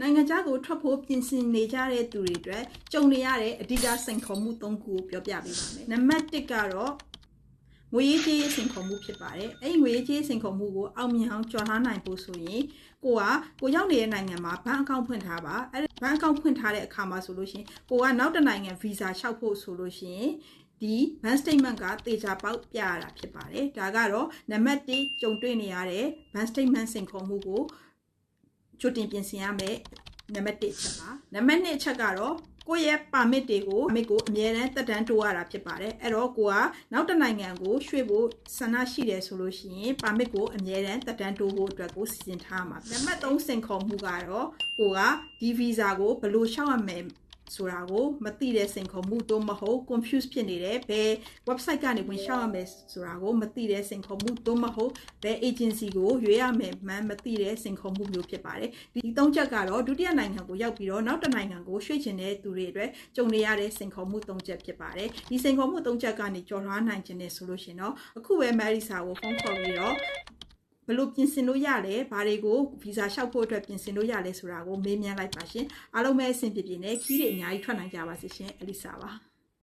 နိုင်ငံခြားကိုထွက်ဖို့ပြင်ဆင်နေကြတဲ့သူတွေအတွက်ကြုံနေရတဲ့အဓိကစိန်ခေါ်မှု၃ခုကိုပြောပြပေးပါမယ်နံပါတ်1ကတော့ငွေရေးကြေးရေးစိန်ခေါ်မှုဖြစ်ပါတယ်အဲ့ဒီငွေရေးကြေးရေးစိန်ခေါ်မှုကိုအောင်မြင်အောင်ကျော်လွှားနိုင်ဖို့ဆိုရင်ကိုကကိုရောက်နေတဲ့နိုင်ငံမှာဘဏ်အကောင့်ဖွင့်ထားပါအဲ့ဘဏ်အကောင့်ဖွင့်ထားတဲ့အခါမှာဆိုလို့ရှိရင်ကိုကနောက်တစ်နိုင်ငံဗီဇာလျှောက်ဖို့ဆိုလို့ရှိရင်ဒီ bank statement ကတေချာပေါက်ပြရတာဖြစ်ပါတယ်ဒါကတော့နံပါတ်1ကြုံတွေ့နေရတဲ့ bank statement စိန်ခေါ်မှုကို ချွတ်တင်ပြင်ဆင်ရမယ်နံပါတ်1ချက်ပါနံပါတ်2ချက်ကတော့ကိုယ့်ရဲ့ပါမစ်တွေကိုပါမစ်ကိုအမြဲတမ်းတက်တန်းတိုးရတာဖြစ်ပါတယ်အဲ့တော့ကိုကနောက်တစ်နိုင်ငံကိုရွှေ့ဖို့ဆန္ဒရှိတယ်ဆိုလို့ရှိရင်ပါမစ်ကိုအမြဲတမ်းတက်တန်းတိုးဖို့အတွက်ကိုစီစဉ်ထားမှာနံပါတ်3စင်ခေါ်မှုကတော့ကိုကဒီဗီဇာကိုဘယ်လိုရှောက်ရမယ် ဆိုတာကိုမသိတဲ့စိန်ခေါ်မှုတော့မဟုတ် confuse ဖြစ်နေတယ်ဘယ် website ကနေဝင်ရှောက်ရမယ်ဆိုတာကိုမသိတဲ့စိန်ခေါ်မှုတော့မဟုတ်ဘယ် agency ကိုရွေးရမယ်မှန်းမသိတဲ့စိန်ခေါ်မှုမျိုးဖြစ်ပါတယ်ဒီသုံးချက်ကတော့ဒုတိယနိုင်ငံကိုရောက်ပြီးတော့နောက်တစ်နိုင်ငံကိုရွှေ့ချင်တဲ့သူတွေအတွက်ကြုံနေရတဲ့စိန်ခေါ်မှုသုံးချက်ဖြစ်ပါတယ်ဒီစိန်ခေါ်မှုသုံးချက်ကနေကျော်လွှားနိုင်ခြင်းနဲ့ဆိုလို့ရှိရင်တော့အခုပဲ Marisa ကိုဖုန်းခေါ်ပြီးတော့ ဘယ်လိုပြင်ဆင်လို့ရလဲဘာတွေကိုဗီဇာလျှောက်ဖို့အတွက်ပြင်ဆင်လို့ရလဲဆိုတာကိုမေးမြန်းလိုက်ပါရှင်အားလုံးပဲအဆင်ပြေပြေနဲ့ခီးတွေအများကြီးထွက်နိုင်ကြပါစေရှင်အလီစာပါ